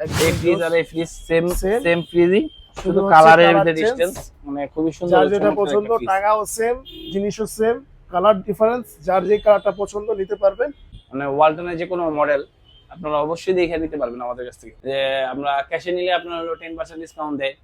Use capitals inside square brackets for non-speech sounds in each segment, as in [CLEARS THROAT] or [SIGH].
এই ফ্রিজ আর এই fridge same same ফ্রিজই শুধু শুধু কালারের ভিতরে ডিসটেন্স মানে খুবই সুন্দর যার যেটা পছন্দ টাকাও সেম জিনিসও সেম কালার ডিফারেন্স যার যে কালারটা পছন্দ নিতে পারবেন। মানে ওয়ালটনের যে কোনো মডেল আপনারা অবশ্যই দেখে নিতে পারবেন আমাদের কাছ থেকে। যে আমরা ক্যাশে নিলে আপনার হলো টেন পার্সেন্ট ডিসকাউন্ট দেয়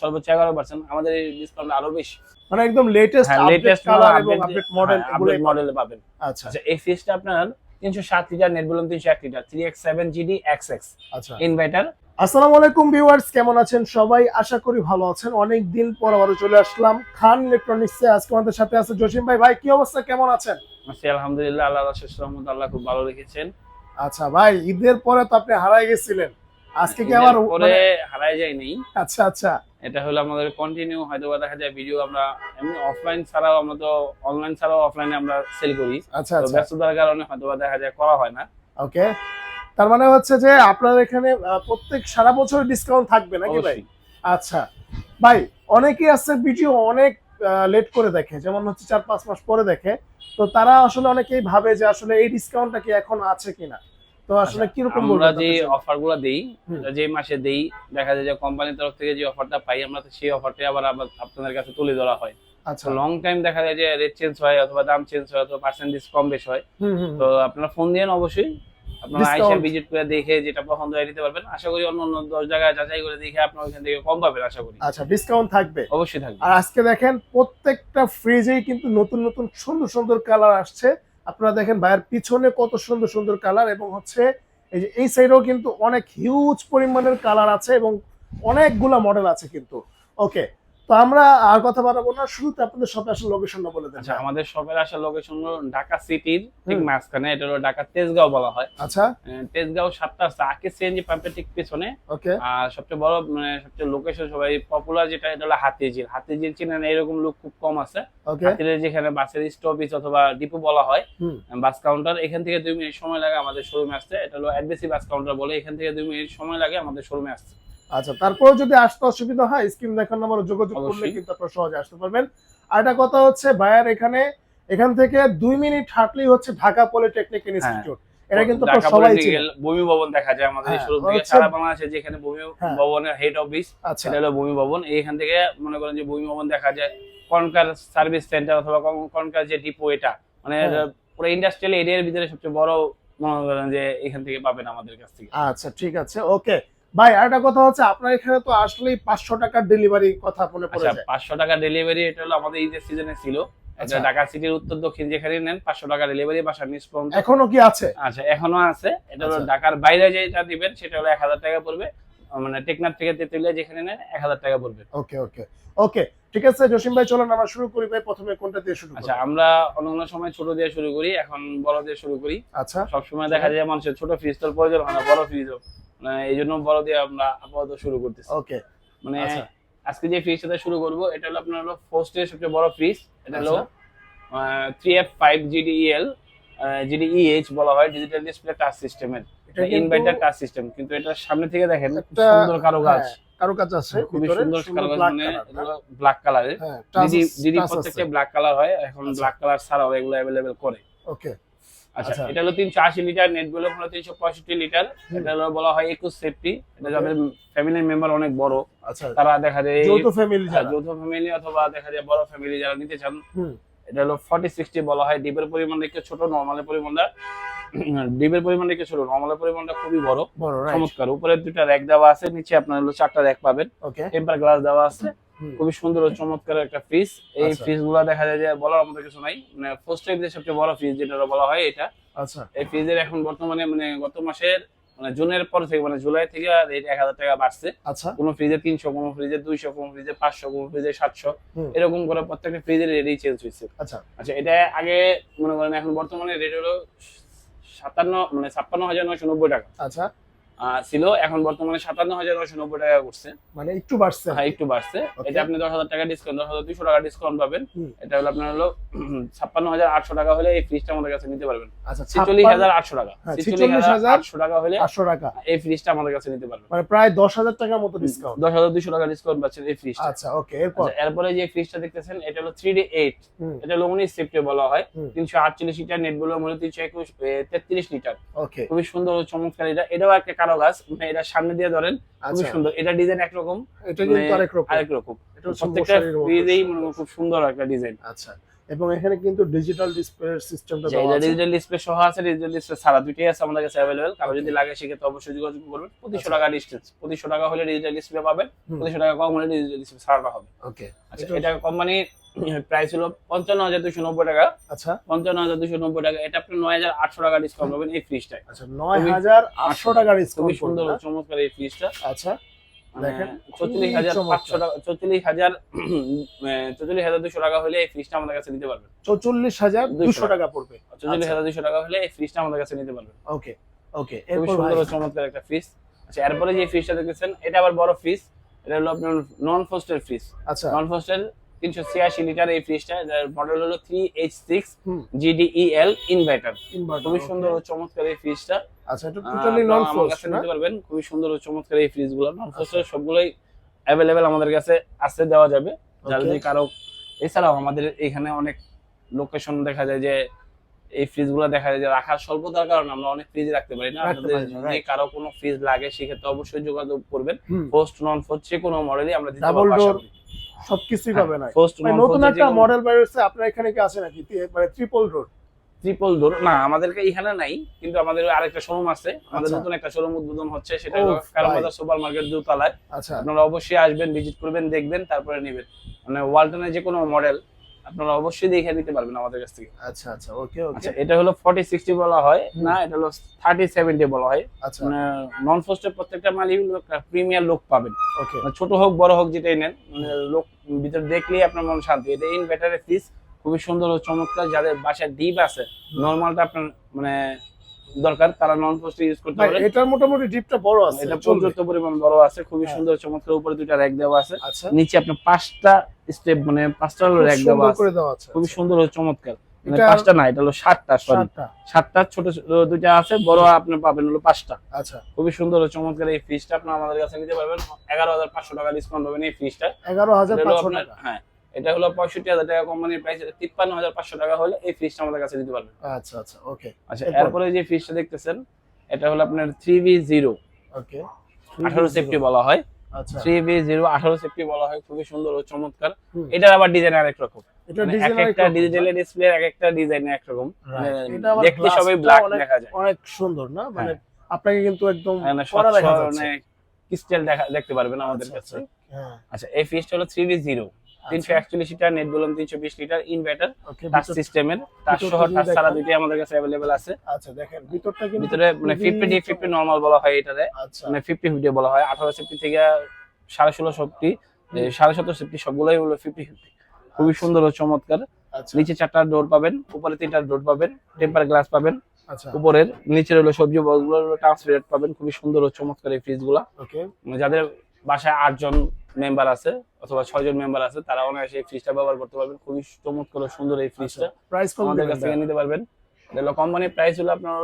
সর্বোচ্চ এগারো পার্সেন্ট আমাদের ডিসকাউন্ট আরও বেশি। মানে একদম লেটেস্ট লেটেস্ট কালার এবং আপডেট মডেল আপডেট মডেলে পাবেন। আচ্ছা। আচ্ছা এই ফ্রিজটা আপনার তিনশো সাত লিটার নেট বলুন তিনশো এক litre three X seven GD X X আচ্ছা। ইনভার্টার আসসালামু আলাইকুম ভিউয়ার্স কেমন আছেন সবাই? আশা করি ভালো আছেন। অনেক দিন পর আবারও চলে আসলাম খান ইলেকট্রনিক্সে আজকে আমাদের সাথে আছে জসিম ভাই। ভাই কি অবস্থা? কেমন আছেন? আছি আলহামদুলিল্লাহ আল্লাহ শেষ রহমত আল্লাহ খুব ভালো রেখেছেন। আচ্ছা ভাই ঈদের পরে তো আপনি হারাই গেছিলেন। আজকে কি আবার পরে মানে- হারাই যায় নেই আচ্ছা আচ্ছা। এটা হলো আমাদের কন্টিনিউ হয়তো বা দেখা যায় ভিডিও আমরা এমনি অফলাইন ছাড়াও আমরা তো অনলাইন ছাড়াও অফলাইনে আমরা সেল করি। আচ্ছা আচ্ছা। ব্যস্ততার কারণে হয়তো বা দেখা যায় করা হয় না। ওকে তার মানে হচ্ছে যে আপনার এখানে প্রত্যেক সারা বছর ডিসকাউন্ট থাকবে নাকি ভাই? আচ্ছা। ভাই অনেকেই আছে ভিডিও অনেক লেট করে দেখে যেমন হচ্ছে চার পাঁচ মাস পরে দেখে। তো তারা আসলে অনেকেই ভাবে যে আসলে এই ডিসকাউন্টটা কি এখন আছে কিনা। তো আসলে কীরকম আমরা যে তাদের জন্য? অফারগুলা দেই যে মাসে দেই দেখা যায় যে কোম্পানির তরফ থেকে যে অফারটা পাই আমরা সেই অফারটা আবার আপনাদের কাছে তুলে ধরা হয়। আচ্ছা। লং টাইম দেখা যায় যে রেট চেঞ্জ হয় অথবা দাম চেঞ্জ হয় অথবা পার্সেন্টেজ কম বেশ হয়। তো আপনারা ফোন দিয়েন অবশ্যই। আপনারা. আইসা ভিজিট করে দেখে যেটা পছন্দ হয় নিতে পারবেন। আশা করি অন্য অন্য দশ জায়গায় যাচাই করে দেখে আপনারা ওইখান থেকে কম পাবেন আশা করি। আচ্ছা ডিসকাউন্ট থাকবে। অবশ্যই থাকবে। আর আজকে দেখেন প্রত্যেকটা ফ্রিজেই কিন্তু নতুন নতুন সুন্দর সুন্দর কালার আসছে। আপনারা দেখেন ভাইয়ের পিছনে কত সুন্দর সুন্দর কালার এবং হচ্ছে এই যে এই সাইডেও কিন্তু অনেক হিউজ পরিমাণের কালার আছে এবং অনেকগুলা মডেল আছে কিন্তু। ওকে তো আমরা আর কথা বাড়াবো না। শুরুতে আপনাদের শপে আসলে লোকেশনটা বলে দেন। আচ্ছা আমাদের শপের আসার লোকেশন হলো ঢাকা সিটির ঠিক মাঝখানে। এটা হলো ঢাকা তেজগাঁও বলা হয়। আচ্ছা। তেজগাঁও সাতটা আছে। আকে সিএনজি পাম্পের ঠিক পেছনে। ওকে। আর সবচেয়ে বড় মানে সবচেয়ে লোকেশন সবাই পপুলার যেটা এটা হলো হাতিঝিল। হাতিঝিল চিনেন এরকম লোক খুব কম আছে। হাতিঝিল যেখানে বাসের স্টপেজ অথবা ডিপো বলা হয় বাস কাউন্টার এখান থেকে দুই মিনিট সময় লাগে আমাদের শোরুমে আসতে। এটা হলো অ্যাডভেসি বাস কাউন্টার বলে এখান থেকে দুই মিনিট সময় লাগে আমাদের শোরুমে আসতে। আচ্ছা তারপরেও যদি আসতে অসুবিধা হয় স্ক্রিন দেখার নাম্বার যোগাযোগ করলে কিন্তু আপনারা সহজে আসতে পারবেন। আর একটা কথা হচ্ছে ভাইয়ার এখানে এখান থেকে দুই মিনিট হাঁটলেই হচ্ছে ঢাকা পলিটেকনিক ইনস্টিটিউট এটা কিন্তু সবাই ভূমি ভবন দেখা যায় আমাদের হ্যাঁ, শোরুম থেকে সারা বাংলাদেশে যেখানে ভূমি হ্যাঁ। ভবনের হেড অফিস আচ্ছা। সেটা হলো ভূমি ভবন। এইখান থেকে মনে করেন যে ভূমি ভবন দেখা যায়। কনকার সার্ভিস সেন্টার অথবা কনকার যে ডিপো এটা মানে হ্যাঁ। পুরো ইন্ডাস্ট্রিয়াল এরিয়ার ভিতরে সবচেয়ে বড় মনে করেন যে এখান থেকে পাবেন আমাদের কাছ থেকে। আচ্ছা ঠিক আছে ওকে ভাই আর একটা কথা হচ্ছে আপনার এখানে তো আসলেই পাঁচশো টাকার ডেলিভারি কথা মনে পড়ে আচ্ছা যায়। পাঁচশো টাকা ডেলিভারি এটা হলো আমাদের ঈদের সিজনে ছিল। আচ্ছা। ঢাকা সিটির উত্তর দক্ষিণ যেখানে নেন পাঁচশো টাকা ডেলিভারি বাসার নিচ পর্যন্ত। এখনও কি আছে? আচ্ছা এখনও আছে। এটা হলো আচ্ছা। ঢাকার বাইরে যেটা দিবেন সেটা হলো এক হাজার টাকা পড়বে। মানে টেকনাফ থেকে তেতুলিয়া যেখানে নেন এক হাজার টাকা পড়বে। ওকে ওকে। ওকে ঠিক আছে জসিম ভাই চলুন আমরা শুরু করি ভাই প্রথমে কোনটা দিয়ে শুরু আচ্ছা আমরা অন্যান্য সময় ছোট দিয়ে শুরু করি এখন বড় দিয়ে শুরু করি। আচ্ছা। সবসময় দেখা যায় মানুষের ছোট ফ্রিজ তোর প্রয়োজন হয় না বড় ফ্রিজ এই জন্য বড় দিয়ে আমরা আপাতত শুরু করতেছি। ওকে মানে আচ্ছা। আজকে যে ফ্রিজটা শুরু করব এটা হলো আপনার হলো ফোস্টের সবচেয়ে বড় ফ্রিজ এটা হলো আচ্ছা। Three F five GDL GDEH বলা হয় ডিজিটাল ডিসপ্লে টাচ সিস্টেমের ইনভার্টার টাচ সিস্টেম কিন্তু এটা সামনে থেকে দেখেন সুন্দর কারুকাজ। হ্যাঁ, কারুকাজ আছে। খুবই সুন্দর কারুকাজ black মানে ব্ল্যাক কালারের হ্যাঁ, touch আছে। প্রত্যেকটা ব্ল্যাক কালার হয় এখন আচ্ছা। ব্ল্যাক কালার ছাড়াও এগুলো অ্যাভেলেবেল করে। ওকে আচ্ছা আচ্ছা। এটা হলো তিনশো আশি লিটার নেটগুলো হলো তিনশো পঁয়ষট্টি লিটার। এটা হলো বলা হয় একুশ সেফটি এটা যাদের ফ্যামিলির মেম্বার অনেক বড় আচ্ছা। তারা দেখা যায় যৌথ ফ্যামিলি যৌথ ফ্যামিলি অথবা দেখা যায় বড় ফ্যামিলি যারা নিতে চান এটা হলো ফর্টি সিক্সটি বলা হয়। ডিপের পরিমাণ একটু ছোট নর্মালের পরিমাণটা। [CLEARS THROAT] ডিপের পরিমাণ একটু ছোট নর্মালের পরিমাণটা খুবই বড়। চমৎকার। উপরে দুটা র্যাক দেওয়া আছে নিচে আপনার হলো চারটা র্যাক পাবেন। ওকে টেম্পার গ্লাস দেওয়া আছে। খুবই সুন্দর ও চমৎকার একটা ফ্রিজ এই আচ্ছা। ফ্রিজগুলা দেখা যায় যে বলার মতো কিছু নাই। মানে ফার্স্ট টাইম সবচেয়ে বড় ফ্রিজ যেটা বলা হয় এটা। আচ্ছা। এই ফ্রিজের এখন বর্তমানে মানে গত মাসের মানে জুনের পর থেকে মানে জুলাই থেকে রেট এক হাজার টাকা বাড়ছে। আচ্ছা। কোন ফ্রিজে তিনশো কোন ফ্রিজে দুইশো কোন ফ্রিজে পাঁচশো কোন ফ্রিজে সাতশো। এরকম করে প্রত্যেকটা ফ্রিজের রেটই চেঞ্জ হয়েছে। আচ্ছা। আচ্ছা এটা আগে মনে করেন এখন বর্তমানে রেট হলো সাতান্ন মানে ছাপ্পান্ন হাজার নয়শো নব্বই টাকা। আচ্ছা। ছিল এখন বর্তমানে সাতান্ন হাজার নয়শো নব্বই টাকা করছে। মানে একটু বাড়ছে হ্যাঁ একটু বাড়ছে। এটা আপনি দশ হাজার টাকা ডিসকাউন্ট দশ হাজার দুশো টাকা ডিসকাউন্ট পাবেন। এটা হলো আপনার হলো ছাপ্পান্ন হাজার আটশো টাকা হলে এই ফ্রিজটা আমাদের কাছে নিতে পারবেন। আচ্ছা ছিচল্লিশ হাজার আটশো টাকা। হ্যাঁ, ছিচল্লিশ হাজার আটশো টাকা হলে পাঁচশো টাকা। এই ফ্রিজটা আমাদের কাছে নিতে পারবেন। মানে প্রায় দশ হাজার টাকার মতো ডিসকাউন্ট দশ হাজার দুশো টাকা ডিসকাউন্ট পাচ্ছেন এই ফ্রিজটা আচ্ছা ওকে এরপর? আচ্ছা, এরপরে যে ফ্রিজটা দেখতেছেন এটা হলো থ্রি ডি এইট এটা হলো উনিশ সেফটি বলা হয়। তিনশো আটচল্লিশ লিটার নেট বলে মনে তিনশো একুশ তেত্রিশ লিটার। ওকে খুবই সুন্দর চমৎকার। এটা এটাও একটা কারও কারও গাছ মানে এটা সামনে দিয়ে ধরেন আচ্ছা সুন্দর এটা ডিজাইন একরকম এটা কিন্তু আরেক রকম আরেক রকম প্রত্যেকটা খুব সুন্দর একটা ডিজাইন আচ্ছা এবং এখানে কিন্তু ডিজিটাল ডিসপ্লে সিস্টেমটা যে এটা ডিজিটাল ডিসপ্লে সহ আছে ডিজিটাল ডিসপ্লে ছাড়া দুটোই আছে আমাদের কাছে অ্যাভেলেবেল কারও যদি লাগে সেক্ষেত্রে অবশ্যই যোগাযোগ করবেন। পঁচিশশো আচ্ছা। টাকা ডিস্টেন্স পঁচিশশো টাকা হলে ডিজিটাল ডিসপ্লে পাবেন। হুম। পঁচিশশো টাকা কম হলে ডিজিটাল ডিসপ্লে ছাড়াটা হবে। ওকে আচ্ছা এটা- কোম্পানি প্রাইস [CLEARS THROAT] হলো পঞ্চান্ন হাজার দুশো নব্বই টাকা। আচ্ছা। পঞ্চান্ন হাজার দুশো নব্বই টাকা। এটা আপনি নয় হাজার আটশো টাকা ডিসকাউন্ট পাবেন এই ফ্রিজটায় আচ্ছা নয় হাজার আটশো টাকা ডিসকাউন্ট সুন্দর চমৎকার এই ফ্রিজটা আচ্ছা। চল্লিশ হাজার চমৎকার। পাঁচশো টাকা চল্লিশ হাজার চল্লিশ হাজার দুশো টাকা হলে এই ফ্রিজটা আমাদের কাছে নিতে পারবেন। হাজার দুশো টাকা। পড়বে। চল্লিশ আচ্ছা। হাজার দুশো টাকা হলে এই ফ্রিজটা আমাদের কাছে নিতে পারবেন। ওকে ওকে খুবই সুন্দর চমৎকার একটা ফ্রিজ। আচ্ছা এরপরে যে ফ্রিজটা দেখতেছেন এটা আবার বড় ফ্রিজ। এটা হলো আপনার নন ফ্রিজ। আচ্ছা। নন ফোস্টের তিনশো ছিয়াশি লিটার এই ফ্রিজটা যার মডেল হলো three H six GDEL inverter খুবই সুন্দর চমৎকার এই ফ্রিজটা। আচ্ছা এটা টোটালি নন আমার ফোর্স নিতে পারবেন খুবই সুন্দর ও চমৎকার এই ফ্রিজগুলো নন ফোস্টের সবগুলোই অ্যাভেলেবেল আমাদের কাছে আসতে দেওয়া যাবে। যার. যদি কারও এছাড়াও আমাদের এখানে অনেক লোকেশন দেখা যায় যে এই ফ্রিজগুলো দেখা যায় যে রাখার স্বল্পতার কারণে আমরা অনেক ফ্রিজ রাখতে পারি না। আপনাদের যদি কারও কোনো ফ্রিজ লাগে সেক্ষেত্রে অবশ্যই যোগাযোগ করবেন। পোস্ট নন পোস্ট যে কোনো মডেলই আমরা দিতে পারব সবকিছুই পাবে না নন নতুন একটা মডেল বের হচ্ছে আপনার এখানে কি আছে নাকি? মানে ট্রিপল রোড ট্রিপল ডোর না আমাদেরকে এখানে নাই কিন্তু আমাদের আরেকটা শোরুম আছে। আমাদের আচ্ছা। নতুন একটা শোরুম উদ্বোধন হচ্ছে সেটা ও, হলো কারণ ভাই। বাজার সুপার মার্কেট দোতলায়। আচ্ছা। আপনারা অবশ্যই আসবেন ভিজিট করবেন দেখবেন তারপরে নেবেন। মানে ওয়ালটনের যে কোনো মডেল আপনারা অবশ্যই দেখে নিতে পারবেন আমাদের কাছ থেকে। আচ্ছা আচ্ছা ওকে ওকে। আচ্ছা এটা হলো ফর্টি সিক্সটি বলা হয় না এটা হলো থার্টি সেভেন্টি বলা হয়। আচ্ছা। মানে নন ফোস্টের প্রত্যেকটা মালিক প্রিমিয়ার লুক পাবেন। ওকে। মানে ছোট হোক বড় হোক যেটাই নেন মানে লোক ভিতরে দেখলেই আপনার মন শান্তি। এটা ইন ইনভার্টারের ফিস খুবই সুন্দর ও চমৎকার। যাদের বাসায় ডিপ আছে নর্মালটা আপনার মানে দরকার তারা নন পোস্ট ইউজ করতে পারে। এটার মোটামুটি ডিপটা বড় আছে এটা চলবে। পর্যাপ্ত পরিমাণ বড় আছে খুবই হ্যাঁ। সুন্দর চমৎকার উপরে দুইটা র্যাক দেওয়া আছে। আচ্ছা। নিচে আপনার পাঁচটা স্টেপ মানে পাঁচটা হলো র্যাক দেওয়া আছে। খুবই আচ্ছা। সুন্দর ও চমৎকার। মানে পাঁচটা না এটা হলো সাতটা সরি সাতটা। ছোট দুইটা আছে বড় আপনি পাবেন হলো পাঁচটা। আচ্ছা। খুবই সুন্দর ও চমৎকার এই ফ্রিজটা আপনার আমাদের কাছে নিতে পারবেন। এগারো হাজার পাঁচশো টাকা ডিসকাউন্ট পাবেন এই ফ্রিজটা এগারো হাজার পাঁচশো টাকা। হ্যাঁ এটা হলো পঁয়ষট্টি হাজার টাকা কোম্পানির প্রাইস তিপ্পান্ন হাজার পাঁচশো টাকা হলে এই ফ্রিজটা আমাদের কাছে নিতে পারবেন আচ্ছা আচ্ছা ওকে আচ্ছা এরপরে? যে ফ্রিজটা দেখতেছেন এটা হলো আপনার থ্রি ভি জিরো ওকে আঠারো সেফটি বলা হয়। আচ্ছা। থ্রি ভি জিরো আঠারো সেফটি বলা হয় খুবই সুন্দর ও চমৎকার। এটার আবার ডিজাইন আরেক রকম। মানে এক একটা ডিজিটাল ডিসপ্লে এক একটা ডিজাইন এক রকম। মানে এটা দেখতে সবাই ব্ল্যাক দেখা যায়। অনেক সুন্দর না? মানে আপনাকে কিন্তু একদম মানে দেখা যাচ্ছে মানে ক্রিস্টাল দেখা দেখতে পারবেন আমাদের আচ্ছা, কাছে। হ্যাঁ। আচ্ছা এই ফ্রিজটা হলো থ্রি ভি জিরো তিনশো একচল্লিশ লিটার নেট বললাম তিনশো বিশ লিটার ইনভার্টার টাচ সিস্টেমের টাচ সহ টাচ ছাড়া। দুইটাই আমাদের কাছে অ্যাভেলেবেল আছে। আচ্ছা দেখেন ভিতরটা কিন্তু ভিতরে মানে ফিফটি ডি ফিফটি নর্মাল বলা হয় এটারে। আচ্ছা। মানে ফিফটি ফিফটি বলা হয় আঠারো সেফটি থেকে সাড়ে ষোলো সেফটি সাড়ে সতেরো সেফটি সবগুলোই হলো ফিফটি ফিফটি খুবই সুন্দর ও চমৎকার। আচ্ছা। নিচে চারটা ডোর পাবেন উপরে তিনটা ডোর পাবেন টেম্পার গ্লাস পাবেন আচ্ছা। উপরের নিচের হলো সবজি বক্সগুলো হলো ট্রান্সপারেন্ট পাবেন খুবই সুন্দর ও চমৎকার এই ফ্রিজগুলা। মানে যাদের বাসায় আটজন মেম্বার আছে অথবা ছয়জন মেম্বার আছে তারা অনায়াসে এই ফ্রিজটা ব্যবহার করতে পারবেন। খুবই চমৎকার সুন্দর এই ফ্রিজটা প্রাইস কত আমাদের কাছ থেকে নিতে পারবেন। এটা কোম্পানির প্রাইস হলো আপনার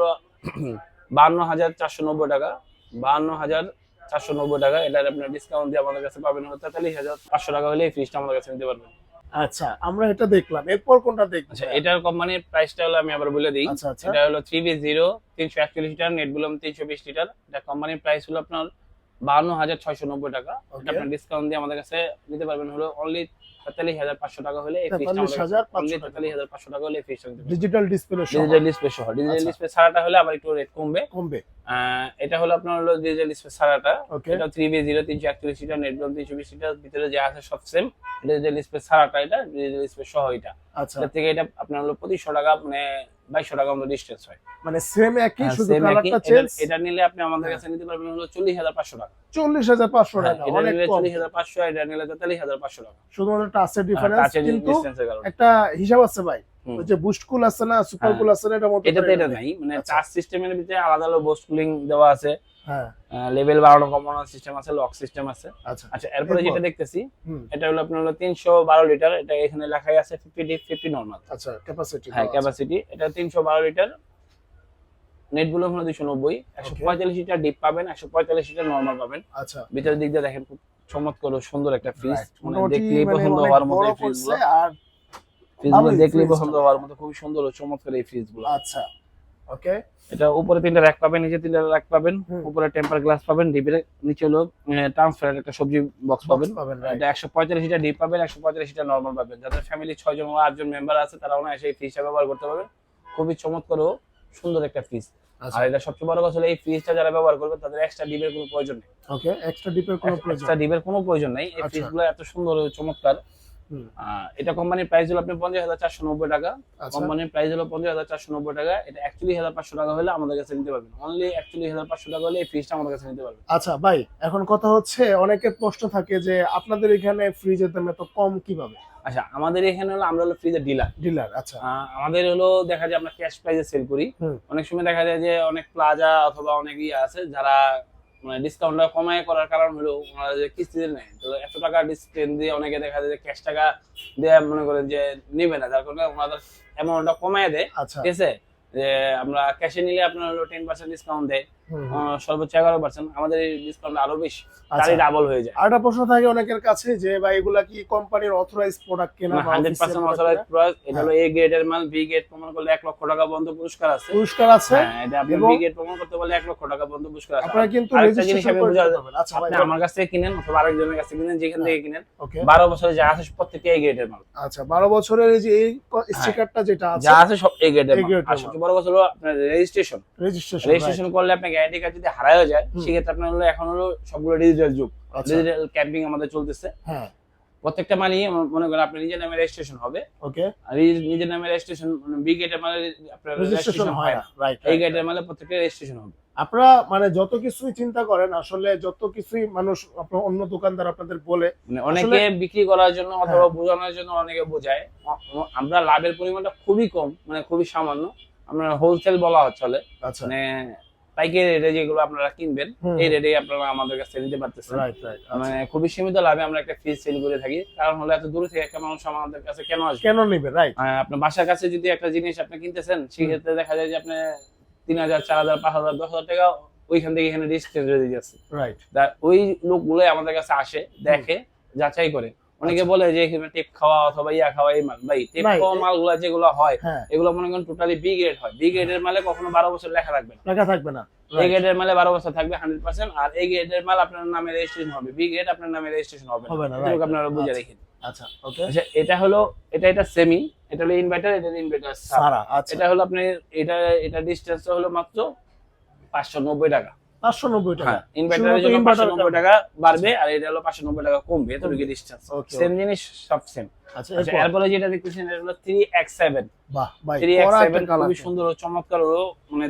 বান্ন হাজার চারশো নব্বই টাকা। বান্ন হাজার চারশো নব্বই টাকা এটার আপনার ডিসকাউন্ট দিয়ে আমাদের কাছে পাবেন হলো তেতাল্লিশ হাজার পাঁচশো টাকা হলে এই ফ্রিজটা আমাদের কাছে নিতে পারবেন। আচ্ছা আমরা এটা দেখলাম। এরপর কোনটা দেখব আচ্ছা এটার কোম্পানির প্রাইসটা হলো আমি আবার বলে দিই। আচ্ছা আচ্ছা। এটা হলো থ্রি বি জিরো তিনশো একচল্লিশ লিটার নেট বললাম তিনশো বিশ লিটার। এটা কোম্পানির প্রাইস হলো আপনার বান্ন হাজার ছয়শো নব্বই টাকা. এটা আপনার ডিসকাউন্ট দিয়ে আমাদের কাছে নিতে পারবেন হলো অনলি তেতাল্লিশ হাজার পাঁচশো টাকা হলে এই তেতাল্লিশ হাজার পাঁচশো টাকা। হলে এই ডিজিটাল ডিসপ্লে ডিজিটাল ডিসপ্লে সহ। ডিজিটাল আচ্ছা। ডিসপ্লে ছাড়াটা হলে আবার একটু রেট কমবে। কমবে। এটা হলো আপনার হলো ডিজিটাল ডিসপ্লে ছাড়াটা। এটা থ্রি বি জিরো তিনশো একচল্লিশ লিটার নেট ব্লম তিনশো বিশ লিটার ভিতরে যা আছে সব সেম ডিজিটাল ডিসপ্লে ছাড়াটা এটা ডিজিটাল ডিসপ্লে সহ এটা। আচ্ছা। এটার থেকে এটা আপনার হলো পঁচিশশো টাকা মানে বাইশশো টাকা মতো ডিস্টেন্স হয়। মানে সেম একই হ্যাঁ, শুধু কালারটা এটা- চেঞ্জ এটা নিলে আপনি আমাদের কাছে নিতে পারবেন হলো চল্লিশ হাজার পাঁচশো টাকা। চল্লিশ হাজার পাঁচশো হ্যাঁ, টাকা এটা অনেক নিলে কম। চল্লিশ হাজার পাঁচশো এটা নিলে তেতাল্লিশ হাজার পাঁচশো টাকা। শুধুমাত্র টাচের ডিফারেন্স কিন্তু একটা হিসাব আছে ভাই। ওই যে বুস্ট কুল আছে না সুপার হ্যাঁ। কুল আছে না এটা মতো করে এটা নাই। মানে আচ্ছা। চার্জ সিস্টেমের ভিতরে আলাদা আলাদা বোস্ট কুলিং দেওয়া আছে। হ্যাঁ। লেভেল বাড়ানো সিস্টেম আছে লক সিস্টেম আছে। আচ্ছা। আচ্ছা এরপরে যেটা দেখতেছি এটা হলো আপনার হলো তিনশো বারো লিটার এটা এখানে লেখাই আছে নর্মাল আচ্ছা ক্যাপাসিটি হ্যাঁ ক্যাপাসিটি এটা তিনশো বারো লিটার নেটগুলো হলো দুশো নব্বই। একশো Okay. পঁয়তাল্লিশ লিটার ডিপ পাবেন একশো পঁয়তাল্লিশ লিটার নর্মাল পাবেন। আচ্ছা। ভিতরের দিক দিয়ে দেখেন খুব চমৎকার সুন্দর একটা ফ্রিজ মানে দেখলেই মানে পছন্দ হওয়ার মতো ফ্রিজ আর ফ্রিজগুলো টা। পছন্দ হওয়ার মতো খুবই সুন্দর ও চমৎকার এই ফ্রিজগুলো। আচ্ছা ওকে এটা উপরে তিনটা র্যাক পাবেন নিচে তিনটা র্যাক পাবেন উপরে টেম্পার গ্লাস পাবেন ডিপের নিচে হলো ট্রান্সফার একটা সবজি বক্স পাবেন। এটা একশো পঁয়তাল্লিশটা ডিপ পাবেন একশো পঁয়তাল্লিশটা নর্মাল পাবেন। যাদের ফ্যামিলি ছয় জন বা আটজন মেম্বার আছে তারা ওনা এসে এই ফ্রিজটা ব্যবহার করতে পারবে। খুবই চমৎকার ও সুন্দর একটা ফ্রিজ আচ্ছা। আর এটা সবচেয়ে বড় কথা হলো এই ফ্রিজটা যারা ব্যবহার করবে তাদের এক্সট্রা ডিপের কোনো প্রয়োজন নেই। ওকে এক্সট্রা ডিপের কোনো প্রয়োজন এক্সট্রা ডিপের কোনো প্রয়োজন নেই। এই আচ্ছা। ফ্রিজগুলো এত সুন্দর ও চমৎকার। এটা কোম্পানির প্রাইস হলো আপনি পঞ্চাশ হাজার চারশো নব্বই টাকা। আচ্ছা। কোম্পানির প্রাইস হলো পঞ্চাশ হাজার চারশো নব্বই টাকা। এটা একচল্লিশ হাজার পাঁচশো টাকা হলে আমাদের কাছে নিতে পারবেন। অনলি একচল্লিশ হাজার পাঁচশো টাকা হলে এই ফ্রিজটা আমাদের কাছে নিতে পারবেন। আচ্ছা ভাই এখন কথা হচ্ছে অনেকের প্রশ্ন থাকে যে আপনাদের এখানে ফ্রিজের দাম এত কম কীভাবে? আচ্ছা আমাদের এখানে হলো আমরা হলো ফ্রিজের ডিলার ডিলার আচ্ছা। আমাদের হলো দেখা যায় আমরা ক্যাশ প্রাইসে সেল করি। অনেক সময় দেখা যায় যে অনেক প্লাজা অথবা অনেক ইয়ে আছে যারা মানে ডিসকাউন্টটা কমায় করার কারণ হলো ওনারা যে কিস্তিতে নেয় তো এত টাকা ডিসকাউন্ট দিয়ে অনেকে দেখা যায় যে ক্যাশ টাকা দিয়ে মনে করেন যে নেবে না যার কারণে ওনাদের অ্যামাউন্টটা কমায় দেয়। আচ্ছা। ঠিক আছে? যে আমরা ক্যাশে নিলে আপনার হলো টেন পার্সেন্ট ডিসকাউন্ট দেয়। সর্বোচ্চ এগারো পার্সেন্ট আমাদের এই ডিসকাউন্ট আরও বেশি আচ্ছা। তারই ডাবল হয়ে যায়। আরেকটা প্রশ্ন থাকে অনেকের কাছে যে ভাই এগুলা কি কোম্পানির অথরাইজ প্রোডাক্ট কেনা হান্ড্রেড পার্সেন্ট অথরাইজ? প্রাইস এটা হ্যাঁ। হলো এ গ্রেডের মাল বি গ্রেড প্রমাণ করলে এক লক্ষ টাকা পর্যন্ত পুরস্কার আছে। পুরস্কার আছে। হ্যাঁ এটা আপনি বি গ্রেড প্রমাণ করতে পারলে এক লক্ষ টাকা পর্যন্ত পুরস্কার আছে। আপনারা কিন্তু আরেকটা জিনিস বোঝা- আচ্ছা আপনি আমার কাছ থেকে কিনেন অথবা আরেকজনের কাছ থেকে কিনেন যেখান থেকে কিনেন। বারো বছরে যা আছে প্রত্যেকটা এ গ্রেডের মাল আচ্ছা বারো বছরের এই যে এই স্টিকারটা যেটা আছে যা আছে সব এ গ্রেডের মাল কথা হলো আপনার রেজিস্ট্রেশন রেজিস্ট্রেশন রেজিস্ট্রেশন করলে আপনার গ্যারান্টি কার্ড যদি হারায়ও যায় সেক্ষেত্রে আপনার হলো এখন হলো সবগুলো ডিজিটাল যুগ। আচ্ছা। ডিজিটাল ক্যাম্পিং আমাদের চলতেছে। হ্যাঁ। প্রত্যেকটা মালই মনে করেন আপনার নিজের নামে রেজিস্ট্রেশন হবে। ওকে। আর নিজের নামে রেজিস্ট্রেশন বি গেটের মালে আপনার রেজিস্ট্রেশন হয় না। রাইট এই গেটের মালে প্রত্যেকটা রেজিস্ট্রেশন হবে। আপনারা মানে যত কিছুই চিন্তা করেন আসলে যত কিছুই মানুষ আপনার অন্য দোকানদার আপনাদের বলে মানে অনেকে বিক্রি করার জন্য অথবা বোঝানোর জন্য অনেকে বোঝায়। আমরা লাভের পরিমাণটা খুবই কম মানে খুবই সামান্য। আমরা হোলসেল বলা হচ্ছে আচ্ছা। মানে পাইকারি রেটে যেগুলো আপনারা কিনবেন এই রেটে আপনারা আমাদের কাছে নিতে পারতেছেন। রাইট মানে খুবই সীমিত লাভে আমরা একটা ফ্রিজ সেল করে থাকি। কারণ হলো এত দূর থেকে একটা মানুষ আমাদের কাছে কেন আসবে? কেন নেবে? রাইট আপনার বাসার কাছে যদি একটা জিনিস আপনি কিনতেছেন সেক্ষেত্রে দেখা যায় যে আপনি তিন হাজার চার হাজার পাঁচ হাজার দশ হাজার টাকা ওইখান থেকে এখানে ডিসচেঞ্জ হয়ে দিয়ে যাচ্ছে। রাইট ওই লোকগুলো আমাদের কাছে আসে দেখে যাচাই করে। অনেকে বলে যে টেপ খাওয়া অথবা ইয়া খাওয়া এই মাল ভাই টেপ খাওয়া মালগুলো যেগুলো হয় হ্যাঁ। এগুলো মনে করেন টোটালি বি গ্রেড হয়। বি গ্রেডের মালে কখনো বারো বছর লেখা থাকবে না। টাকা থাকবে না। এ গ্রেডের মালে বারো বছর থাকবে হান্ড্রেড পার্সেন্ট আর এই গ্রেডের মাল আপনার নামে রেজিস্ট্রেশন হবে। বি গ্রেড আপনার নামে রেজিস্ট্রেশন হবে না, আপনারা বুঝে আচ্ছা। রেখে আচ্ছা ওকে আচ্ছা এটা হলো এটা এটা সেমি এটা হলো ইনভার্টার এটা ইনভার্টার সারা। আচ্ছা। এটা হলো আপনি এটা এটা ডিসটেন্স হলো মাত্র পাঁচশো নব্বই টাকা। পাঁচশো নব্বই টাকা। হ্যাঁ ইনভার্টারের জন্য শুধুমাত্র পাঁচশো inverter নব্বই টাকা বাড়বে আর এটা হলো পাঁচশো নব্বই টাকা কমবে এতটুকু ডিস্টেন্স Okay, সেম জিনিস সব সেম আচ্ছা আচ্ছা এরপরে? যেটা দেখতেছেন এটা হলো বাহ ভাই সুন্দর ও চমৎকার হলো মানে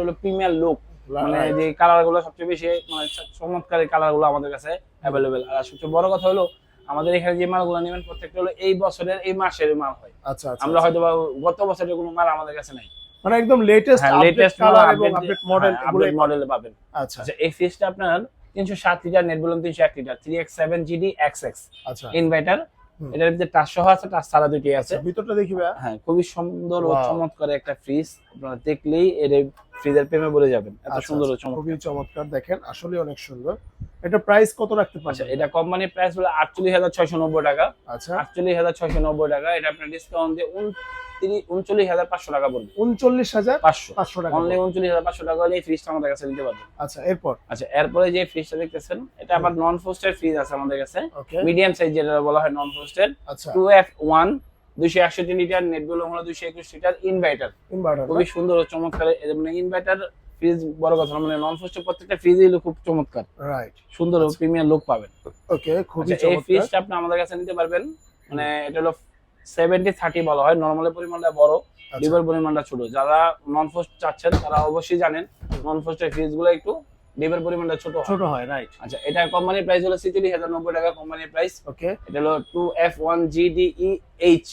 হলো প্রিমিয়ার লুক মানে যে কালারগুলো সবচেয়ে বেশি মানে চমৎকার কালারগুলো আমাদের কাছে অ্যাভেলেবেল আর সবচেয়ে বড় কথা হলো আমাদের এখানে যে মাল মালগুলো নেবেন প্রত্যেকটা হলো এই বছরের এই মাসের মাল হয়। আচ্ছা আচ্ছা আমরা হয়তো বা গত বছরের কোনো মাল আমাদের কাছে নাই। মানে একদম লেটেস্ট লেটেস্ট কালার এবং আপডেট মডেল আপডেট মডেল পাবেন। আচ্ছা। আচ্ছা এই ফ্রিজটা আপনার তিনশো সাত লিটার নেট বলুন তিনশো এক litre three X seven GD X X আচ্ছা। ইনভার্টার এটার ভিতরে টাচ সহ আছে টাচ ছাড়া দুটি আছে। আচ্ছা ভিতরটা দেখি ভাই হ্যাঁ খুবই সুন্দর ও চমৎকার একটা ফ্রিজ আপনারা দেখলেই এর ফ্রিজের প্রেমে বলে যাবেন। এত আচ্ছা, সুন্দর আচ্ছা, চমৎকার। খুবই চমৎকার। দেখেন আসলে অনেক সুন্দর। এটা প্রাইস কত রাখতে আচ্ছা পারছেন এটা কোম্পানির প্রাইস হলো আটচল্লিশ হাজার ছয়শো নব্বই টাকা। আচ্ছা। আটচল্লিশ হাজার ছয়শো নব্বই টাকা। এটা আপনার ডিসকাউন্ট দিয়ে উনচল্লিশ হাজার পাঁচশো টাকা পড়বে উনচল্লিশ হাজার পাঁচশো পাঁচশো। টাকা অনলি উনচল্লিশ হাজার পাঁচশো টাকা হলে এই ফ্রিজটা আমাদের কাছে নিতে পারবেন। আচ্ছা এরপর? আচ্ছা এরপরে যে ফ্রিজটা দেখতেছেন এটা আবার নন ফোস্টের ফ্রিজ আছে আমাদের কাছে। মিডিয়াম সাইজ যেটা বলা হয় নন আচ্ছা। টু এফ ওয়ান দুইশো একষট্টি লিটার নেটগুলো হলো দুইশো একুশ লিটার ইনভার্টার ইনভার্টার খুবই সুন্দর ও চমৎকার। মানে ইনভার্টার ফ্রিজ বড় কথা মানে নন ফোস্টের প্রত্যেকটা ফ্রিজই খুব চমৎকার। রাইট সুন্দর ও প্রিমিয়ার লুক পাবেন। ওকে খুবই আচ্ছা, এই ফ্রিজটা আপনি আমাদের কাছে নিতে পারবেন মানে এটা হলো সেভেন্টি থার্টি বলা হয় নর্মালের পরিমাণটা বড় আচ্ছা, পরিমাণটা ছোট। যারা নন ফোস্ট চাচ্ছেন তারা অবশ্যই জানেন নন ফোস্টের ফ্রিজগুলো একটু ডিপের পরিমাণটা ছোট ছোট হয় রাইট আচ্ছা এটা কোম্পানির প্রাইস হলো ছেচল্লিশ হাজার নব্বই টাকা কোম্পানির প্রাইস ওকে এটা হলো two F one GDE H.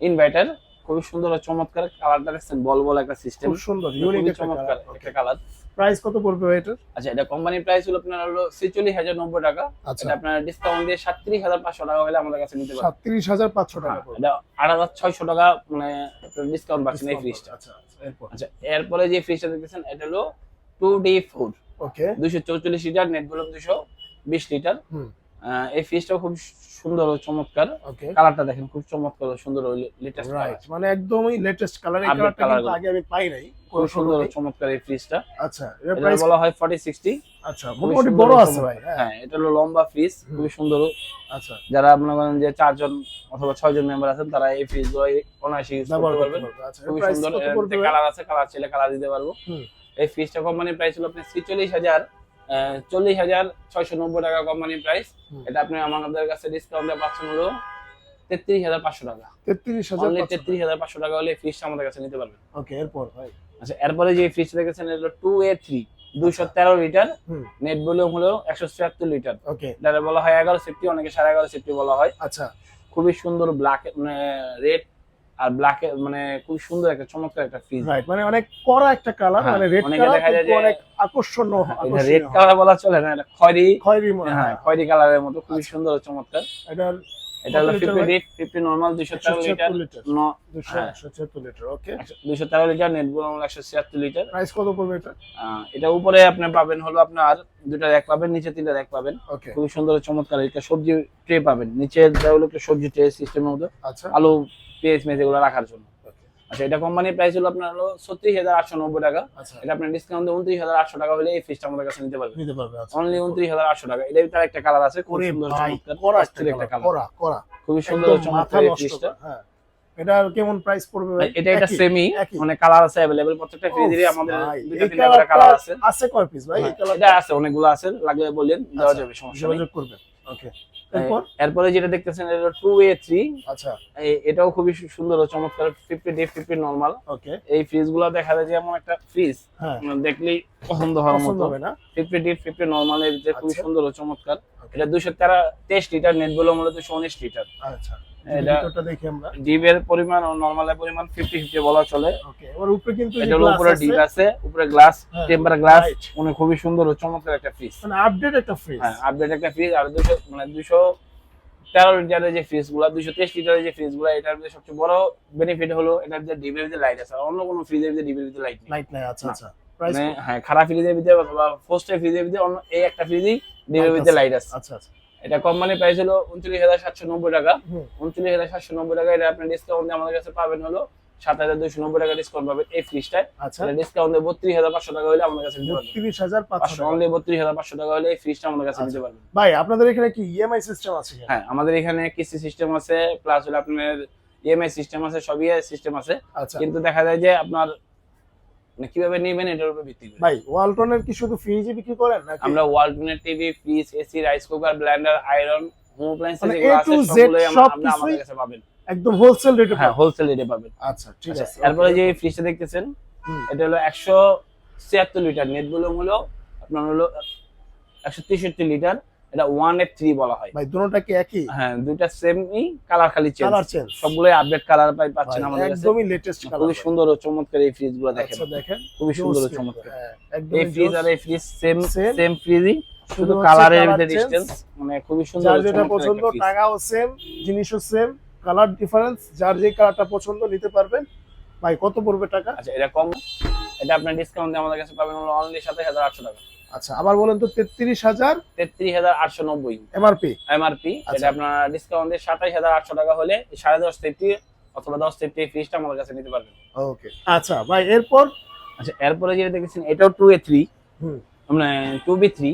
Inverter খুবই সুন্দর ও চমৎকার কালারটা দেখছেন বল বল একটা সিস্টেম খুব সুন্দর ইউনিক চমৎকার কালার একটা কালার প্রাইস কত পড়বে এটার? আচ্ছা এটা কোম্পানির প্রাইস হলো আপনার হলো ছেচল্লিশ হাজার নব্বই টাকা। আচ্ছা। এটা আপনার ডিসকাউন্ট দিয়ে সাতত্রিশ হাজার পাঁচশো টাকা হলে আমাদের কাছে নিতে হাজার পাঁচশো টাকা হ্যাঁ, এটা আট হাজার ছয়শো টাকা মানে ডিসকাউন্ট পাচ্ছেন এই ফ্রিজটা আচ্ছা আচ্ছা, এরপর? আচ্ছা এরপরে যে ফ্রিজটা দেখতেছেন এটা হলো টু ডি ফোর ওকে দুশো চৌচল্লিশ লিটার নেট ভলিউম দুশো বিশ লিটার হুম। এই ফ্রিজটাও খুব সুন্দর ও চমৎকার। কালারটা দেখেন খুব চমৎকার ও সুন্দর লেটেস্ট রাইট মানে একদমই লেটেস্ট কালার এই কালারটা কিন্তু আগে আমি পাই নাই। খুব সুন্দর ও চমৎকার এই ফ্রিজটা আচ্ছা এর এটা প্রাইস বলা হয় ফর্টি সিক্সটি আচ্ছা মোটামুটি বড় আছে ভাই হ্যাঁ। হ্যাঁ এটা হলো লম্বা ফ্রিজ। খুবই সুন্দর আচ্ছা। যারা মনে করেন যে চারজন অথবা ছয়জন মেম্বার আছেন তারা এই ফ্রিজগুলো অনায়াসে ইউজ করতে পারবেন। পারবে আচ্ছা খুবই সুন্দর কালার আছে কালার ছেলে কালার দিতে পারব। এই ফ্রিজটা কোম্পানির প্রাইস হলো আপনার ছিচল্লিশ হাজার। চল্লিশ হাজার ছয়শো নব্বই টাকা কোম্পানির প্রাইস এটা আপনি আমাদের কাছে ডিসকাউন্টে পাচ্ছেন হলো তেত্রিশ হাজার পাঁচশো টাকা। তেত্রিশ হাজার তেত্রিশ হাজার পাঁচশো টাকা হলে ফ্রিজটা আমাদের কাছে নিতে পারবেন। ওকে এরপর ভাই আচ্ছা এরপরে যে ফ্রিজটা দেখেছেন এটা হলো টু এ থ্রি দুইশো তেরো লিটার নেট ভলিউম হলো একশো ছিয়াত্তর লিটার ওকে বলা হয় এগারো সেফটি অনেকে সাড়ে এগারো সেফটি বলা হয়। আচ্ছা। খুবই সুন্দর ব্ল্যাক মানে রেড আর ব্ল্যাক মানে খুব সুন্দর একটা চমৎকার একটা ফ্রিজ রাইট মানে অনেক কড়া একটা কালার হ্যাঁ, মানে রেড কালার দেখা যায় অনেক আকর্ষণীয় এটা রেড কালার বলা চলে না এটা খয়েরি। খয়েরি মনে হ্যাঁ হয়। খয়েরি কালারের মতো খুবই আচ্ছা। সুন্দর চমৎকার। এটার এটা হলো 50 লিটার ফিফটি ভাই? ডিট ফিফটি নর্মাল দুইশো তেরো লিটার 176 লিটার ন 276 লিটার ওকে দুইশো তেরো লিটার নেট বুল একশো ছিয়াত্তর লিটার প্রাইস কত পড়বে এটা? এটা উপরে আপনি পাবেন হলো আপনার দুটা র্যাক পাবেন নিচে তিনটা র্যাক পাবেন। খুবই সুন্দর চমৎকার এটা সবজি ট্রে পাবেন। নিচে দেওয়া হলো সবজি ট্রে সিস্টেমের মতো আচ্ছা। আলু পেঁয়াজ মেজ এগুলো রাখার জন্য. আচ্ছা এটা কোম্পানির প্রাইস হলো আপনার হলো ছত্রিশ হাজার আটশো নব্বই টাকা। আচ্ছা। এটা আপনার ডিসকাউন্ট উনত্রিশ হাজার আটশো টাকা হলে এই ফ্রিজটা আমাদের কাছে নিতে পারবেন। নিতে পারবে আচ্ছা। অনলি উনত্রিশ হাজার আটশো টাকা। ভিতরে একটা কালার আছে খুব সুন্দর চমৎকার একটা কালার খুবই সুন্দর চমৎকার এই হ্যাঁ। এটার কেমন প্রাইস পড়বে এটা এটা সেমি মানে কালার আছে অ্যাভেলেবেল প্রত্যেকটা ফ্রিজেরই আমাদের এই তিনটা কালার আছে। আছে কয় পিস ভাই? হ্যাঁ, এটা আছে অনেকগুলো আছে লাগলে বলেন দেওয়া আচ্ছা, যাবে সমস্যা নেই। যোগাযোগ করবেন। ওকে এরপরে? যেটা দেখতেছেন এটা টু এ থ্রি আচ্ছা। এটাও খুবই সুন্দর ও চমৎকার fifty D fifty normal okay এই ফ্রিজগুলো দেখা যায় যে এমন একটা ফ্রিজ হ্যাঁ। দেখলেই পছন্দ হওয়ার মতো। হবে না? ফিফটি ডি ফিফটি নর্মাল এর যে খুবই আচ্ছা। সুন্দর ও চমৎকার। এটা দুশো তেরা তেইশ লিটার নেট বলে মূলত দুশো উনিশ লিটার আচ্ছা। ভিতরটা দেখি আমরা। ডিপের পরিমাণ ও নর্মালের পরিমাণ ফিফটি ফিফটি বলা চলে। ওকে এবার উপরে কিন্তু এটা উপরে ডিপ আছে উপরে গ্লাস টেম্পার গ্লাস মানে খুবই সুন্দর ও চমৎকার একটা ফ্রিজ মানে আপডেট একটা ফ্রিজ হ্যাঁ আপডেট একটা ফ্রিজ আর দুশো মানে দুশো তেরো লিটারের যে ফ্রিজগুলা দুশো তেইশ লিটারের যে ফ্রিজগুলা এটার মধ্যে সবচেয়ে বড় বেনিফিট হলো এটার যে ভিতরে লাইট আছে। আর অন্য কোনো ফ্রিজের ভিতরে ভিতরে লাইট নেই। লাইট নাই আচ্ছা আচ্ছা। মানে হ্যাঁ খারাপ ফ্রিজের ভিতরে অথবা ফোস্টের ফ্রিজের ভিতরে অন্য এই একটা ফ্রিজই Light ভিতরে লাইট আছে। আচ্ছা আচ্ছা। এটা কোম্পানির প্রাইস হলো উনচল্লিশ হাজার সাতশো নব্বই টাকা। উনচল্লিশ হাজার সাতশো নব্বই টাকা এটা আপনি ডিসকাউন্ট আমাদের কাছে পাবেন হলো সাত হাজার দুইশো নব্বই টাকা ডিসকাউন্ট পাবেন এই ফ্রিজটায় আচ্ছা। ডিসকাউন্ট বত্রিশ হাজার পাঁচশো টাকা হলে আমাদের কাছে বত্রিশ হাজার পাঁচশো অনলি বত্রিশ হাজার পাঁচশো টাকা হলে এই ফ্রিজটা আমাদের কাছে নিতে পারবেন। ভাই আপনাদের এখানে কি ইএমআই সিস্টেম আছে হ্যাঁ আমাদের এখানে কিস্তি সিস্টেম আছে প্লাস হলো আপনার ইএমআই সিস্টেম আছে সবই সিস্টেম আছে। আচ্ছা। কিন্তু দেখা যায় যে আপনার মানে কীভাবে নেবেন এটার উপর ভিত্তি করে? ভাই ওয়ালটনের কি শুধু ফ্রিজে বিক্রি করেন নাকি? আমরা ওয়ালটনের TV fridge AC rice cooker blender iron home appliance মানে যেগুলো আছে সবগুলোই আমরা আমাদের কাছে পাবেন। একদম হোলসেল রেটে হ্যাঁ হোলসেল রেটে পাবেন। আচ্ছা ঠিক আচ্ছা, আছে তারপরে. যে ফ্রিজটা দেখতেছেন এটা হলো একশো ছিয়াত্তর লিটার নেট ভলিউম হলো আপনার হলো একশো তেষট্টি লিটার এটা ওয়ানের থ্রি বলা হয়। ভাই দুটোটা কি একই? হ্যাঁ দুইটা সেমই কালার খালি চেঞ্জ কালার চেঞ্জ সবগুলোই আপডেট কালার পাই পাচ্ছেন আমাদের কাছে। একদমই লেটেস্ট কালার খুবই সুন্দর ও চমৎকার এই ফ্রিজগুলো দেখেন। আচ্ছা দেখেন। খুবই সুন্দর ও চমৎকার। হ্যাঁ, এই ফ্রিজ আর এই ফ্রিজ সেম সেম ফ্রিজই শুধু কালারের change, ডিসটেন্স মানে খুবই সুন্দর যার যেটা পছন্দ টাকাও সেম জিনিসও সেম কালার ডিফারেন্স যার যে কালারটা পছন্দ নিতে পারবেন। ভাই কত পড়বে টাকা? আচ্ছা এটা কম এটা আপনার ডিসকাউন্ট আমাদের কাছে পাবেন অনলি সাতাশ হাজার আটশো টাকা। আচ্ছা আবার বলেন তো তেত্রিশ হাজার? তেত্রিশ হাজার আটশো নব্বই। এমআরপি এমআরপি আচ্ছা। এটা আপনার ডিসকাউন্ট দিয়ে সাতাশ হাজার আটশো টাকা হলে সাড়ে দশ থেকে অথবা দশ থেকে ফ্রিজটা আমাদের কাছে নিতে পারবেন। ওকে আচ্ছা ভাই এরপর? আচ্ছা এরপরে যেটা দেখেছেন এটাও টু এ থ্রি হুম। মানে টু বি থ্রি।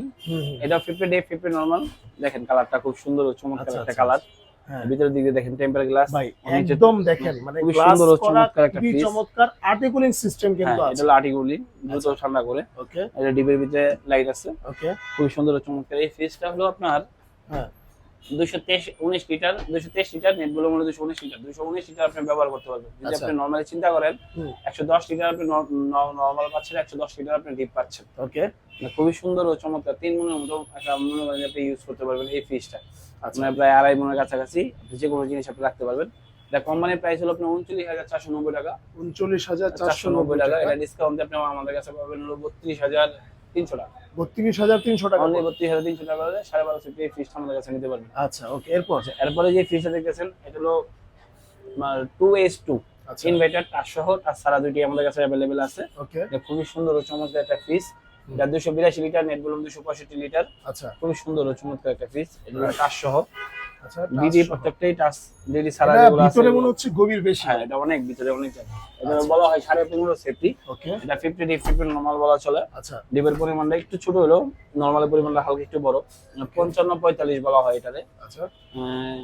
এটা ফিফটি ডে ফিফটি নর্মাল দেখেন কালারটা খুব সুন্দর চমৎকার আচ্ছা, একটা আচ্ছা, কালার হ্যাঁ ভিতরের দিকে দেখেন টেম্পার গ্লাস ভাই একদম দেখেন মানে খুব সুন্দর চমৎকার একটা পিস। চমৎকার আর্টিকুলিং সিস্টেম হ্যাঁ কিন্তু এটা আছে। হলো আর্টিকুলি দ্রুত ঠান্ডা করে। ওকে এটা ডিবের ভিতরে লাইট আছে। ওকে খুব সুন্দর চমৎকার। এই ফ্রিজটা হলো আপনার হ্যাঁ। দুশো তেইশ উনিশ লিটার দুশো তেইশ লিটার নেটগুলো মনে দুশো উনিশ লিটার। দুশো উনিশ লিটার আপনি ব্যবহার করতে পারবেন। যদি আচ্ছা। আপনি নর্মালি চিন্তা করেন একশো দশ লিটার আপনি নর্মাল পাচ্ছেন একশো দশ লিটার আপনি ডিপ পাচ্ছেন। ওকে। মানে খুবই সুন্দর ও চমৎকার। তিন মনের মতো একটা মনে করেন আপনি ইউজ করতে পারবেন এই ফ্রিজটা আচ্ছা। মানে প্রায় আড়াই মনের কাছাকাছি যে কোনো জিনিস আপনি রাখতে পারবেন। এটা কোম্পানির প্রাইস হলো আপনার উনচল্লিশ হাজার চারশো নব্বই টাকা। উনচল্লিশ হাজার চারশো নব্বই টাকা। এটা ডিসকাউন্ট আপনি আমাদের কাছে পাবেন হলো বত্রিশ হাজার তিনশো টাকা। বত্রিশ হাজার তিনশো টাকা অনলি বত্রিশ হাজার তিনশো টাকা হলে সাড়ে বারোশো এই ফ্রিজটা আমাদের কাছে নিতে পারবেন। আচ্ছা ওকে এরপর? আচ্ছা, এরপরে যে ফ্রিজটা দেখতেছেন এটা হলো টু এস টু ইনভার্টার তার সহ তার সারা দুইটি আমাদের কাছে অ্যাভেলেবেল আছে। ওকে। খুবই সুন্দর ও চমৎকার একটা ফ্রিজ এটা দুশো বিরাশি লিটার নেট বলুন দুশো পঁয়ষট্টি লিটার। আচ্ছা। খুবই সুন্দর ও চমৎকার একটা ফ্রিজ এটা Right. টাচ সহ। ডিডি প্রত্যেকটাই টাচ ডিডি ছাড়া যেগুলো আছে ভিতরে মনে হচ্ছে গভীর বেশি। হ্যাঁ এটা অনেক ভিতরে অনেক জায়গা। এটা আচ্ছা। বলা হয় সাড়ে পনেরো সেফটি ওকে এটা ফিফটি ডিপ ফিফটি নর্মাল বলা চলে। আচ্ছা। ডিপের পরিমাণটা একটু ছোট হলেও নর্মালের পরিমাণটা হালকা একটু বড়। পঞ্চান্ন পঁয়তাল্লিশ বলা হয় এটাতে আচ্ছা। আহ,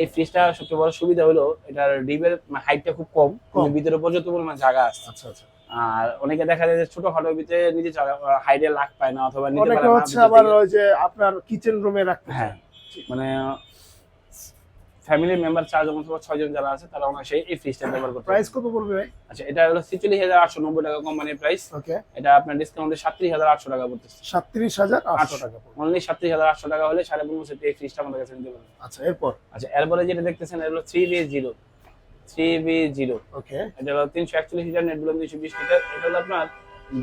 এই ফ্রিজটা সবচেয়ে বড় সুবিধা হলো এটার ডিপের হাইটটা খুব কম। কিন্তু ভিতরে পর্যাপ্ত পরিমাণ জায়গা আছে। আচ্ছা আচ্ছা। আর অনেকে দেখা যায় যে ছোট খাটো ভিতরে চায় হাইডে লাগ পায় না অথবা নিতে পারে না আবার ওই যে আপনার কিচেন রুমে রাখতে হ্যাঁ। মানে ফ্যামিলি মেম্বার চারজন অথবা ছয়জন যারা আছে তারা অনায়াসে এই ফ্রিজটা ব্যবহার করতে প্রাইস কত পড়বে ভাই? আচ্ছা এটা হলো ছেচল্লিশ হাজার আটশো নব্বই টাকা কোম্পানির প্রাইস ওকে এটা আপনার ডিসকাউন্টে সাতত্রিশ হাজার আটশো টাকা পড়তেছে। সাতত্রিশ হাজার আটশো। টাকা অনলি সাতত্রিশ হাজার আটশো টাকা হলে সাড়ে পনেরো সেট এই ফ্রিজটা আমাদের কাছে নিতে পারবেন আচ্ছা এরপর? আচ্ছা এরপরে যেটা দেখতেছেন এটা হলো three B zero three B zero okay এটা হলো তিনশো একচল্লিশ লিটার নেট বলুন দুইশো বিশ লিটার। এটা হলো আপনার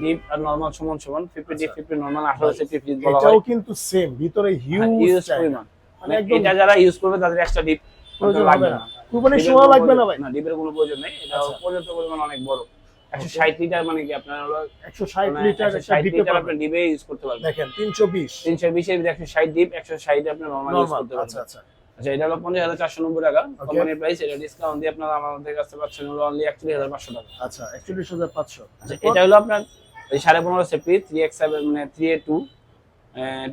ডিপ আর নর্মাল সমান সমান ফিফটি ডিপ। ফিফটি নর্মাল আঠারো সেফটি ফ্রিজ বলা হয়। এটাও কিন্তু সেম ভিতরে হিউজ ইউজ পরিমাণ। মানে এটা যারা ইউজ করবে তাদের এক্সট্রা ডিপ প্রয়োজন লাগবে হবে না। কুরবানির সময় লাগবে না ভাই। না ডিপের কোনো প্রয়োজন নেই। এটা আচ্ছা। পর্যাপ্ত পরিমাণ অনেক বড়। একশো ষাট লিটার মানে কি আপনার মানে লিটার ডিপে লিটার। আপনি ডিবে ইউজ করতে পারবেন। দেখেন ডিপ আপনি নর্মাল ইউজ করতে আচ্ছা পারবেন। আচ্ছা আচ্ছা। এটা হলো পঞ্চাশ হাজার চারশো নব্বই টাকা। কোম্পানির প্রাইস এটা ডিসকাউন্ট দিয়ে আপনারা আমাদের কাছে পাচ্ছেন হলো অনলি একচল্লিশ হাজার পাঁচশো টাকা। আচ্ছা একচল্লিশ হাজার পাঁচশো। আচ্ছা এটা হলো আপনার সাড়ে পনেরো সেফটি থ্রি এক্স সেভেন মানে three A two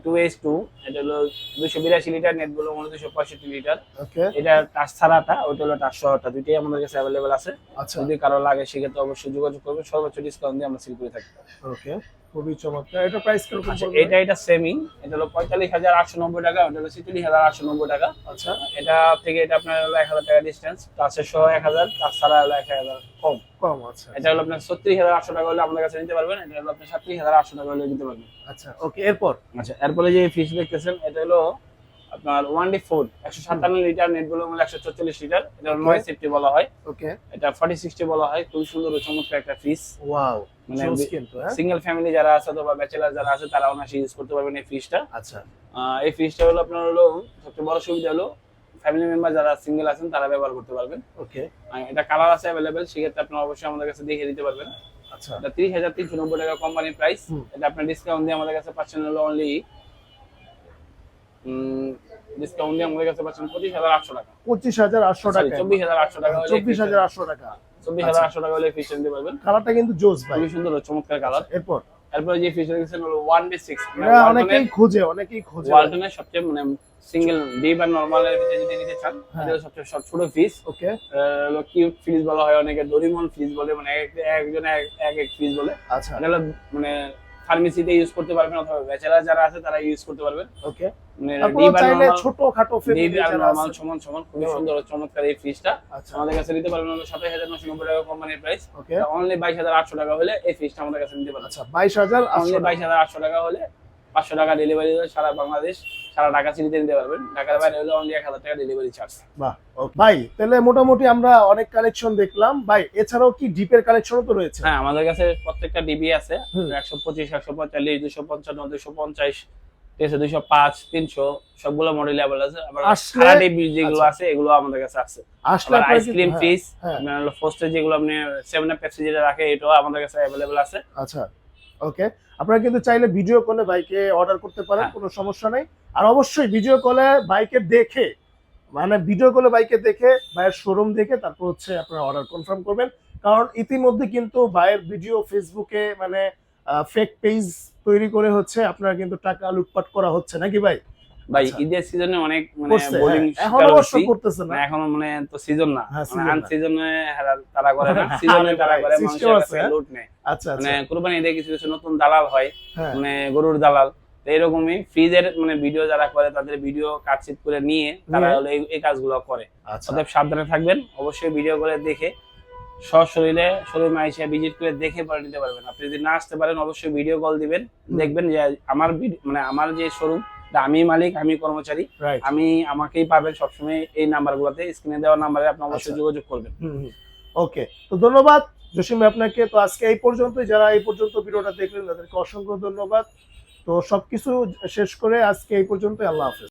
two H two এটা হলো দুশো বিরাশি লিটার নেটগুলো মনে দুশো পঁয়ষট্টি লিটার। ওকে এটা টাচ ছাড়াটা ওটা হলো টাচ সহটা দুইটাই আমাদের কাছে অ্যাভেলেবেল আছে। আচ্ছা। যদি কারও লাগে সেক্ষেত্রে অবশ্যই যোগাযোগ করবে সর্বোচ্চ ডিসকাউন্ট দিয়ে আমরা সেল করে থাকি। ওকে খুবই চমৎকার। এটা প্রাইস কীরকম আচ্ছা এটা এটা সেমি এটা হলো পঁয়তাল্লিশ হাজার আটশো নব্বই টাকা এটা হলো ছেচল্লিশ হাজার আটশো নব্বই টাকা। আচ্ছা। এটা থেকে এটা আপনার হলো এক হাজার টাকা ডিস্টেন্স টাচের সহ এক হাজার টাচ ছাড়া হলো এক হাজার কম। কম আচ্ছা। এটা হলো আপনার ছত্রিশ হাজার আটশো টাকা হলে আমাদের কাছে নিতে পারবেন এটা হলো আপনার সাতত্রিশ হাজার আটশো টাকা হলে নিতে পারবেন। আচ্ছা ওকে এরপর? আচ্ছা এরপরে যে ফ্রিজ দেখতেছেন এটা হলো আপনার ওয়ান ডি ফোর একশো সাতান্ন লিটার নেট বলে একশো চল্লিশ লিটার এটা নয় সেফটি বলা হয়। ওকে এটা ফর্টি সিক্সটি বলা হয় খুবই সুন্দর চমৎকার একটা ফ্রিজ ওয়াও মানে সিঙ্গেল ফ্যামিলি যারা আছে অথবা ব্যাচেলার যারা আছে তারা অনায়াসে ইউজ করতে পারবেন এই ফ্রিজটা আচ্ছা। এই ফ্রিজটা হলো আপনার হলো সবচেয়ে বড় সুবিধা হলো ফ্যামিলি মেম্বার যারা সিঙ্গেল আছেন তারা ব্যবহার করতে পারবেন। ওকে এটা কালার আছে অ্যাভেলেবেল সেক্ষেত্রে আপনারা অবশ্যই আমাদের কাছে দেখে দিতে পারবেন। আচ্ছা। এটা তিরিশ হাজার তিনশো নব্বই টাকা কোম্পানির প্রাইস এটা আপনার ডিসকাউন্ট দিয়ে আমাদের কাছে পাচ্ছেন হলো অনলি ডিসকাউন্ট দিয়ে আমাদের কাছে পাচ্ছেন পঁচিশ হাজার আটশো টাকা। পঁচিশ হাজার আটশো টাকা। চব্বিশ হাজার আটশো টাকা হলে চব্বিশ হাজার আটশো টাকা। চব্বিশ হাজার আটশো টাকা হলে ফিস নিতে পারবেন। কালারটা কিন্তু জোস ভাই। খুবই সুন্দর চমৎকার কালার এরপর? এরপরে যে ফিচার দিচ্ছেন হলো ওয়ান সিক্স অনেকেই খোঁজে অনেকেই খোঁজে ওয়ালটনের সবচেয়ে মানে সিঙ্গেল ডি বা নর্মাল এর ভিতরে যদি নিতে চান হ্যাঁ। সবচেয়ে সব ছোট ফিস ওকে কিউট ফ্রিজ বলা হয় অনেকে ডোরিমন ফ্রিজ বলে মানে এক একজন এক এক এক বলে। আচ্ছা। মানে ফার্মেসিতে ইউজ করতে পারবেন অথবা ব্যাচেলার যারা আছে তারা ইউজ করতে পারবেন। ওকে মানে চাইলে নর্মাল সমান সমান খুবই। সুন্দর চমৎকার এই ফ্রিজটা আচ্ছা। আমাদের কাছে নিতে পারবেন হলো সাতাশ হাজার নশো নব্বই টাকা কোম্পানির প্রাইস অনলি বাইশ হাজার আটশো টাকা হলে এই ফ্রিজটা আমাদের কাছে নিতে পারবেন। আচ্ছা বাইশ হাজার অনলি বাইশ হাজার আটশো টাকা হলে পাঁচশো টাকা ডেলিভারি সারা বাংলাদেশ সারা ঢাকা সিটিতে নিতে পারবেন। ঢাকার বাইরে হলে অনলি এক হাজার টাকা ডেলিভারি চার্জ বাহ ভাই তাহলে মোটামুটি আমরা অনেক কালেকশন দেখলাম। ভাই এছাড়াও কি ডিপের কালেকশনও তো রয়েছে? হ্যাঁ আমাদের কাছে প্রত্যেকটা ডিবি আছে। একশো পঁচিশ একশো পঁয়তাল্লিশ দুশো পঞ্চান্ন দুশো পঞ্চাশ আছে দুশো পাঁচ তিনশো সবগুলো মডেল অ্যাভেলেবল আছে। আবার সারা ডিবি যেগুলো আচ্ছা। আছে এগুলো আমাদের কাছে আছে। আবার আইসক্রিম হলো ফোস্টের যেগুলো আপনি সেভেন আপ পেপসি যেটা রাখে এটাও আমাদের কাছে অ্যাভেলেবল আছে। আচ্ছা। ওকে আপনারা কিন্তু চাইলে ভিডিও কলে বাইকে অর্ডার করতে পারেন হ্যাঁ। কোনো সমস্যা নেই। আর অবশ্যই ভিডিও কলে বাইকে দেখে মানে ভিডিও কলে বাইকে দেখে ভাইয়ের শোরুম দেখে তারপর হচ্ছে আপনারা অর্ডার কনফার্ম করবেন। কারণ ইতিমধ্যে কিন্তু ভাইয়ের ভিডিও ফেসবুকে মানে ফেক পেজ তৈরি করে হচ্ছে আপনারা কিন্তু টাকা লুটপাট করা হচ্ছে। নাকি ভাই? ভাই আচ্ছা। ঈদের সিজনে অনেক মানে বোলিং হ্যাঁ। এখন অবশ্য করতেছে না। মানে এখনও মানে তো সিজন না। হ্যাঁ, মানে আন সিজনে তারা করে না। [LAUGHS] সিজনে তারা করে মানুষের হ্যাঁ? লুট নেয় আচ্ছা আচ্ছা মানে কুরবানি ঈদে কিছু কিছু নতুন দালাল হয়। হ্যাঁ। মানে গরুর দালাল। তো এরকমই ফ্রিজের মানে ভিডিও যারা করে তাদের ভিডিও কাটছিট করে নিয়ে তারা? হলো এই- কাজগুলো করে। আচ্ছা। অতএব সাবধানে থাকবেন। অবশ্যই ভিডিও করে দেখে সশরীরে শরীর মাইসে ভিজিট করে দেখে পরে নিতে পারবেন। আপনি যদি না আসতে পারেন অবশ্যই ভিডিও কল দিবেন। দেখবেন যে আমার মানে আমার যে শোরুম আমি মালিক আমি কর্মচারী। আমি আমাকেই পাবেন সবসময় এই নাম্বার নাম্বারগুলোতে স্ক্রিনে দেওয়া নাম্বারে আপনি অবশ্যই আচ্ছা। যোগাযোগ করবেন। ওকে তো ধন্যবাদ জসিম ভাই আপনাকে। তো আজকে এই পর্যন্ত যারা এই পর্যন্ত ভিডিওটা দেখলেন তাদেরকে অসংখ্য ধন্যবাদ। তো সবকিছু শেষ করে আজকে এই পর্যন্ত আল্লাহ হাফেজ।